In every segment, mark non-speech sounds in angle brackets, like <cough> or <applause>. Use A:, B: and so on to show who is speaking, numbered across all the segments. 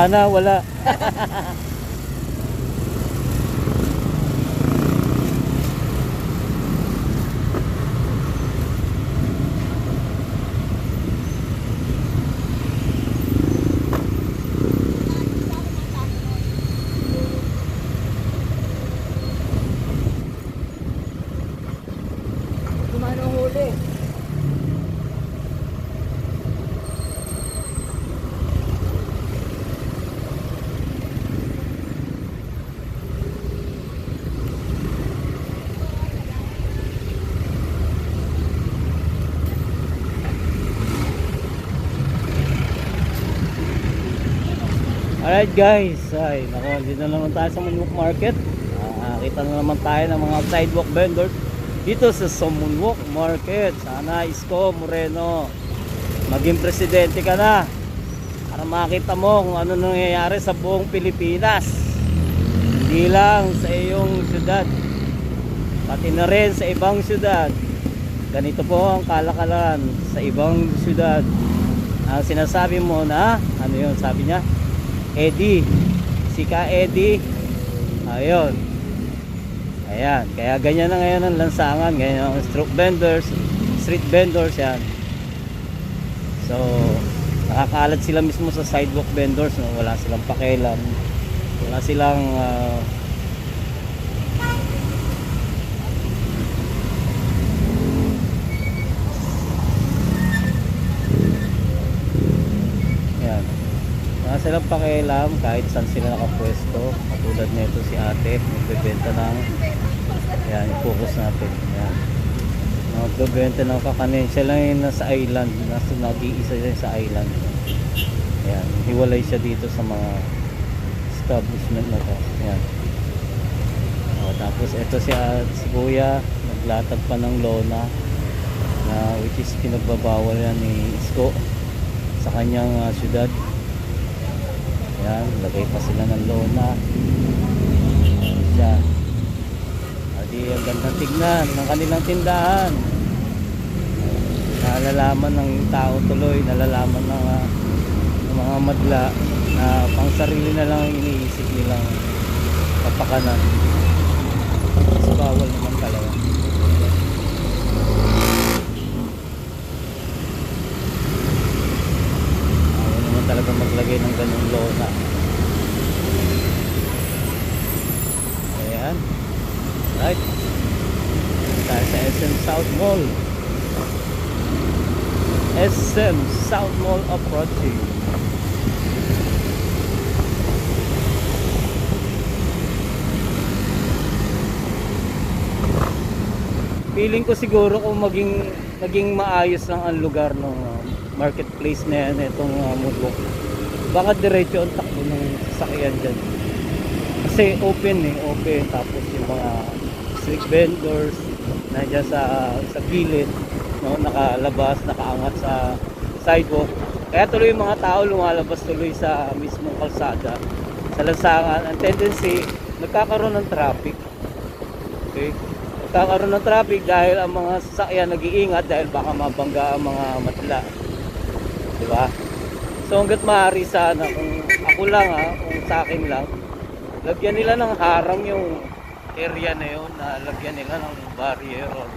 A: Sana wala. <laughs> Alright guys, ay nako, dito na naman tayo sa Moonwalk Market. Ah, kita na naman tayo ng mga sidewalk vendors dito sa Sumunwalk Market. Sana Isko Moreno, maging presidente ka na para makita mo kung ano nangyayari sa buong Pilipinas. Hindi lang sa iyong syudad, pati na rin sa ibang syudad. Ganito po ang kalakalan sa ibang syudad. Ang sinasabi mo na, ano yun sabi niya? Eddie. Si Ka Eddie. Ayun. Ayan. Kaya ganyan na ngayon ang lansangan. Ganyan ang street vendors. Street vendors yan. So, nakakalat sila mismo sa sidewalk vendors. No? Wala silang pakialam. Wala silang ah, Yan. Wala silang pakialam kahit saan sila nakapwesto. Katulad nito si ate, nagbebenta ng yan, i-focus natin. Yan. Nagbebenta ng kakanin. Siya lang yung nasa island. Nasa nag-iisa siya sa island. Yan. Hiwalay siya dito sa mga establishment na to. Yan. O, tapos ito si, ah, si kuya, naglatag pa ng lona na which is pinagbabawal yan ni Isko sa kanyang ah, syudad. Yan, lagay pa sila ng lona. Ayan. Adi, ang gandang tignan ng kanilang tindahan. Nalalaman ng tao tuloy, nalalaman ng, ah, ng mga madla na pang sarili na lang ang iniisip nilang kapakanan. Mas bawal naman talaga. Ayaw naman talaga maglagay ng ganung lona. Ayan. Right. Tayo sa SM South Mall. SM South Mall approaching. Feeling ko siguro kung maging naging maayos lang ang lugar ng uh, marketplace na yan, itong uh, Moodwalk. Baka diretso ang takbo ng sasakyan dyan. Kasi open eh, open. Tapos yung mga street vendors na dyan sa, sa gilid, no, nakalabas, nakaangat sa sidewalk. Kaya tuloy yung mga tao lumalabas tuloy sa mismong kalsada. Sa lansangan, ang tendency, nagkakaroon ng traffic. Okay? Nagkakaroon ng traffic dahil ang mga sasakyan nag-iingat dahil baka mabangga ang mga matla. Di ba? So hanggat maaari sana kung ako lang ha, kung sa akin lang, lagyan nila ng harang yung area na yun, na lagyan nila ng barrier or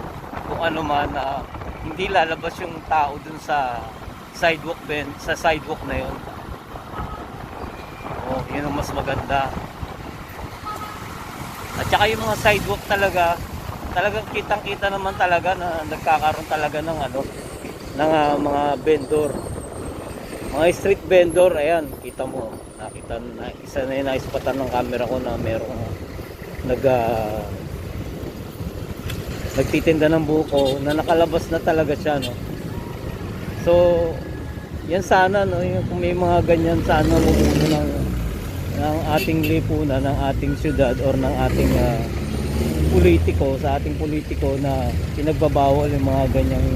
A: kung ano man na hindi lalabas yung tao dun sa sidewalk ben, sa sidewalk na yun. Oh, yun ang mas maganda. At saka yung mga sidewalk talaga, talagang kitang-kita naman talaga na nagkakaroon talaga ng ano, ng ah, mga vendor. Mga street vendor, ayan, kita mo. Nakita na isa na yung naispatan ng camera ko na merong nag ah, nagtitinda ng buko na nakalabas na talaga siya, no. So, yan sana no, yung kung may mga ganyan sana mumuno ng ng ating lipunan, ng ating syudad or ng ating ah, politiko, sa ating politiko na pinagbabawal yung mga ganyang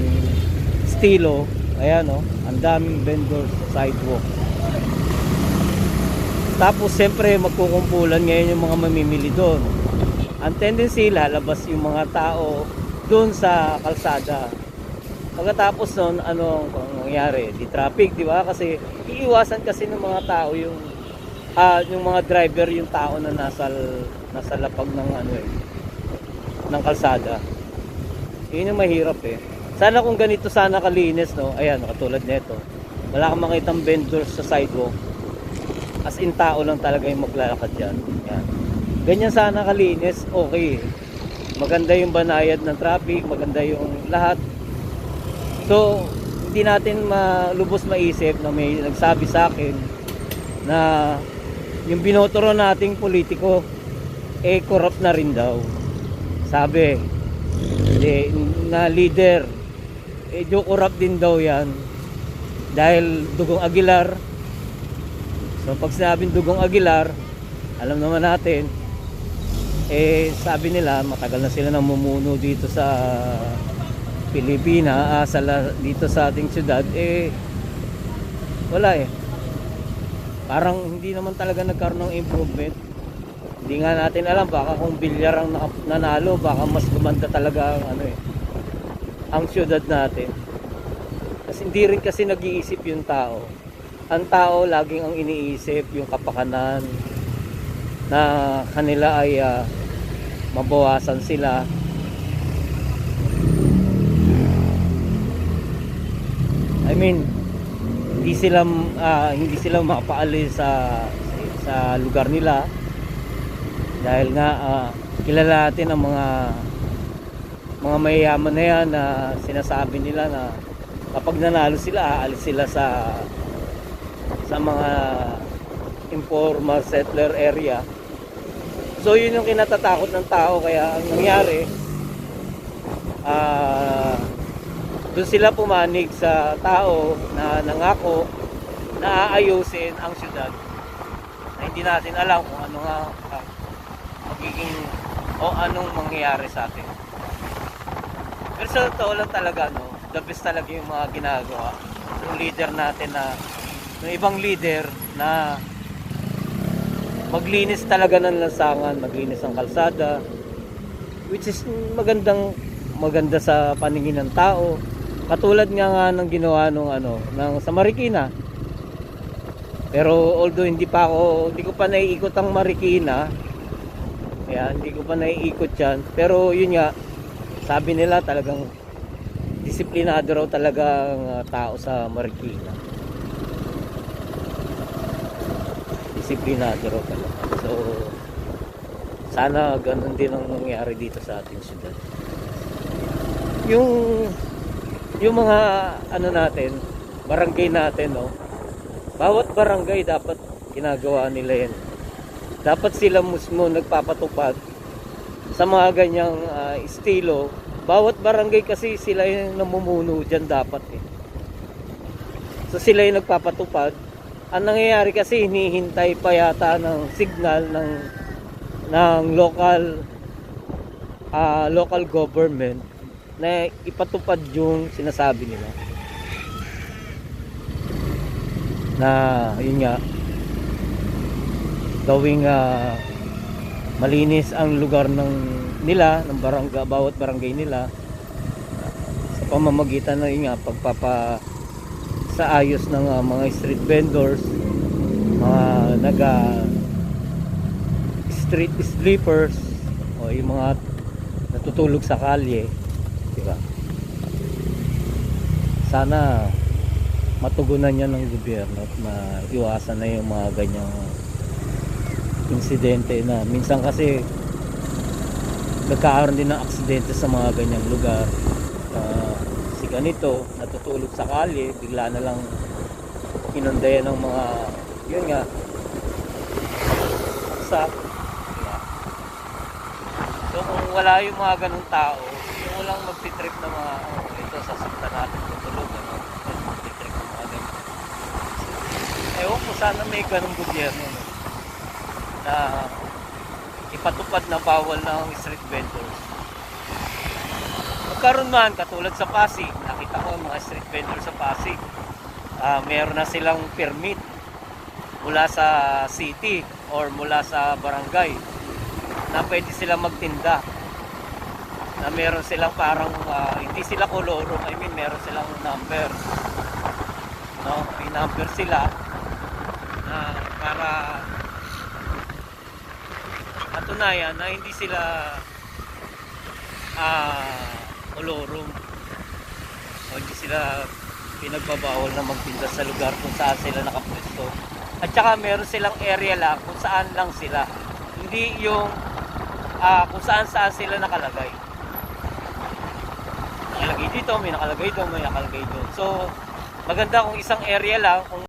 A: estilo. Ayan no, ang daming vendors sa sidewalk. Tapos siyempre magkukumpulan ngayon yung mga mamimili doon. Ang tendency lalabas yung mga tao doon sa kalsada. Pagkatapos nun, ano ang mangyayari? Di traffic, di ba? Kasi iiwasan kasi ng mga tao yung ah yung mga driver yung tao na nasa nasa lapag ng ano eh ng kalsada. Yun yung mahirap eh. Sana kung ganito sana kalinis no. Ayan, katulad nito. Wala kang makitang vendors sa sidewalk. As in tao lang talaga yung maglalakad diyan. Yan. Ganyan sana kalinis, okay. Maganda yung banayad ng traffic, maganda yung lahat. So, hindi natin malubos maisip na may nagsabi sa akin na yung binotoro nating politiko eh corrupt na rin daw. Sabi eh, na leader do corrupt din daw yan. Dahil Dugong Aguilar. So pag sinabing Dugong Aguilar alam naman natin eh sabi nila matagal na sila namumuno dito sa Pilipina ah, sa, dito sa ating syudad eh wala eh. Parang hindi naman talaga nagkaroon ng improvement. Hindi nga natin alam baka kung bilyar ang nanalo baka mas gumanda talaga ang ano eh ang syudad natin. Kasi hindi rin kasi nag-iisip yung tao. Ang tao laging ang iniisip yung kapakanan na kanila ay ah, mabawasan sila. I mean hindi sila ah, hindi sila makapaalis sa sa lugar nila. Dahil nga ah, kilala natin ang mga mga mayayaman na yan na sinasabi nila na kapag nanalo sila aalis sila sa sa mga informal settler area. So yun yung kinatatakot ng tao. Kaya ang nangyari ah doon sila pumanig sa tao na nangako na aayusin ang syudad. Na hindi natin alam kung ano nga ah, magiging o anong mangyayari sa atin. Pero sa totoo lang talaga, no, the best talaga yung mga ginagawa ng leader natin na ng ibang leader na maglinis talaga ng lansangan, maglinis ang kalsada, which is magandang maganda sa paningin ng tao. Katulad nga nga ng ginawa nung ano, ng sa Marikina. Pero although hindi pa ako, hindi ko pa naiikot ang Marikina, kaya hindi ko pa naiikot yan. Pero yun nga, sabi nila talagang disiplinado raw talaga ang uh, tao sa Marikina. Disiplinado raw talaga. So, sana ganun din ang nangyari dito sa ating syudad. Yung yung mga ano natin, barangay natin, no. Bawat barangay dapat ginagawa nila yan. Dapat sila mismo nagpapatupad sa mga ganyang ah, estilo. Bawat barangay kasi sila yung namumuno dyan dapat eh. So sila yung nagpapatupad. Ang nangyayari kasi hinihintay pa yata ng signal ng ng local ah, local government na ipatupad yung sinasabi nila. Na yun nga gawing ah, malinis ang lugar ng nila ng barangay bawat barangay nila. Sa pamamagitan ng nga pagpapa sa ayos ng ah, mga street vendors mga naga street sleepers o yung mga natutulog sa kalye di ba? Sana matugunan yan ng gobyerno at maiwasan na yung mga ganyang insidente na. Minsan kasi nagkakaroon din ng aksidente sa mga ganyang lugar. Ah, si ganito natutulog sa kalye bigla na lang inundayan ng mga yun nga sa so kung wala yung mga ganong tao yung walang magtitrip na mga oh, ito sasakta natin tutulog ano yung magtitrip ng mga ganun ewan ko sana may ganong gobyerno no? Na ipatupad na bawal ng street vendors. Magkaroon man, katulad sa Pasig, nakita ko yung mga street vendors sa Pasig, ah, meron na silang permit mula sa city or mula sa barangay na pwede silang magtinda. Na meron silang parang ah, hindi sila koloro I mean meron silang number no? May number sila na para napatunayan na hindi sila ah olorum o hindi sila pinagbabawal na magtinda sa lugar kung saan sila nakapwesto. At saka meron silang area lang kung saan lang sila. Hindi yung ah, kung saan saan sila nakalagay. Nakalagay dito, may nakalagay doon, may nakalagay doon. So, maganda kung isang area lang, kung